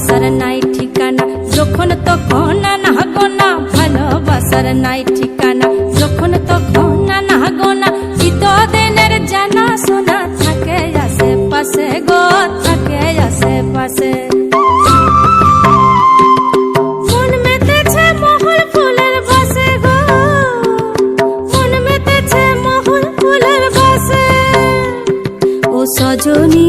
ভালোবাসার নাই ঠিকানা। যখন তখন না গোনা ভালোবাসার নাই ঠিকানা। যখন তখন না গোনা চিতদিনের জানা শোনা থাকে আশেপাশে গো, থাকে আশেপাশে। গো। সজনী